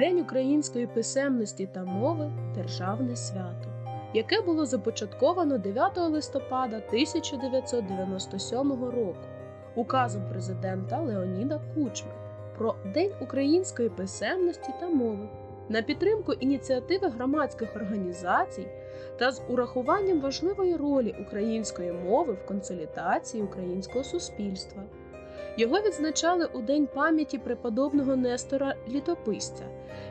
День української писемності та мови державне свято, яке було започатковано 9 листопада 1997 року указом президента Леоніда Кучми про День української писемності та мови на підтримку ініціативи громадських організацій та з урахуванням важливої ролі української мови в консолідації українського суспільства. Його відзначали у День пам'яті преподобного Нестора Літописця,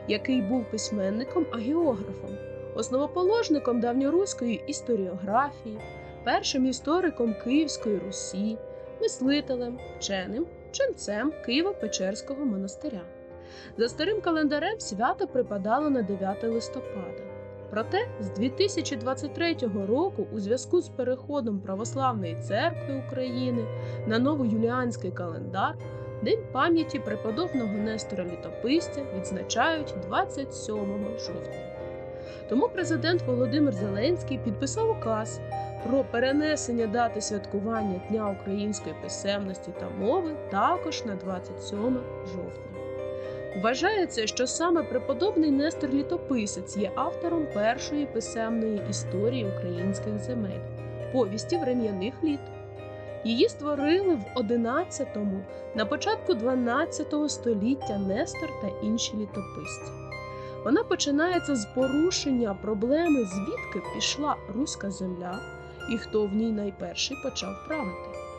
який був письменником агіографом, основоположником давньоруської історіографії, першим істориком Київської Русі, мислителем, вченим, ченцем Києво-Печерського монастиря. За старим календарем свято припадало на 9 листопада. Проте з 2023 року, у зв'язку з переходом Православної церкви України на новоюліанський календар, День пам'яті преподобного Нестора Літописця відзначають 27 жовтня. Тому президент Володимир Зеленський підписав указ про перенесення дати святкування Дня української писемності та мови також на 27 жовтня. Вважається, що саме преподобний Нестор Літописець є автором першої писемної історії українських земель повісті врем'яних літ. Її створили в 11-му, на початку 12 століття Нестор та інші літописці. Вона починається з порушення проблеми, звідки пішла руська земля і хто в ній найперший почав правити.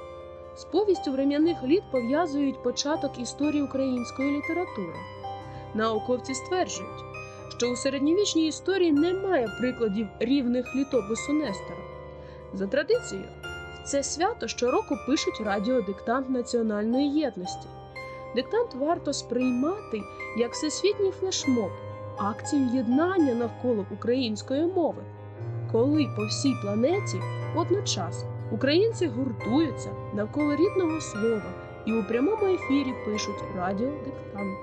З повістю врем'яних літ пов'язують початок історії української літератури. Науковці стверджують, що у середньовічній історії немає прикладів рівних літопису Нестора. За традицією, в це свято щороку пишуть радіодиктант національної єдності. Диктант варто сприймати як всесвітній флешмоб, акцію єднання навколо української мови, коли по всій планеті одночасно українці гуртуються навколо рідного слова і у прямому ефірі пишуть радіодиктант.